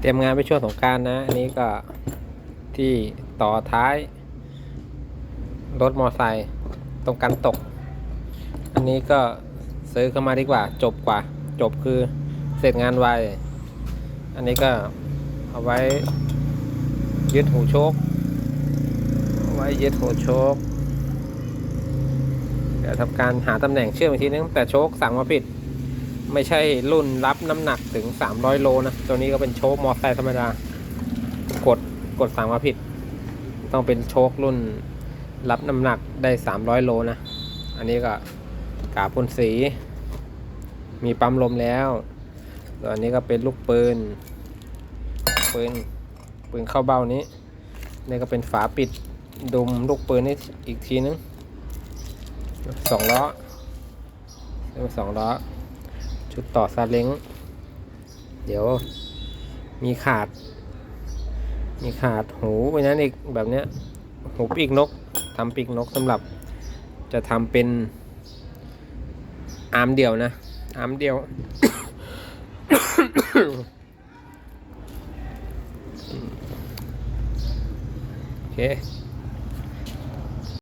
เตรียมงานไปช่วงสงการนะ อันนี้ก็ที่ต่อท้าย รถมอไซค์ตรงกันตก อันนี้ก็ซื้อเข้ามาดีกว่า จบกว่า จบคือเสร็จงานไว อันนี้ก็เอาไว้ยึดหูโชคเอาไว้ยึดหูโชคเดี๋ยวทำการหาตำแหน่งเชื่อมอีกทีนึงแต่โชคสั่งมาผิด ไม่ใช่รุ่นรับน้ำหนักถึง 300 โลนะ ตัวนี้ก็เป็นโชคมอไซค์ธรรมดา กดกดสั่งมาผิด ต้องเป็นโชครุ่นรับน้ำหนักได้ 300 โลนะ อันนี้ก็กาบพ่นสี มีปั๊มลมแล้วส่วนี้ก็เป็นลูกปืน ปืน ปืนเข้าเบ้านี้ นี่ก็เป็นฝาปิดดุมลูกปืนนี่อีกทีนึงสองล้อสองล้อ ชุดต่อซาเล้ง เดี๋ยวมีขาด มีขาดหูไปนั้นอีกแบบเนี้ยหูปีกนกทำปีกนกสำหรับจะทำเป็นอาร์มเดียวนะ อาร์มเดียว โอเค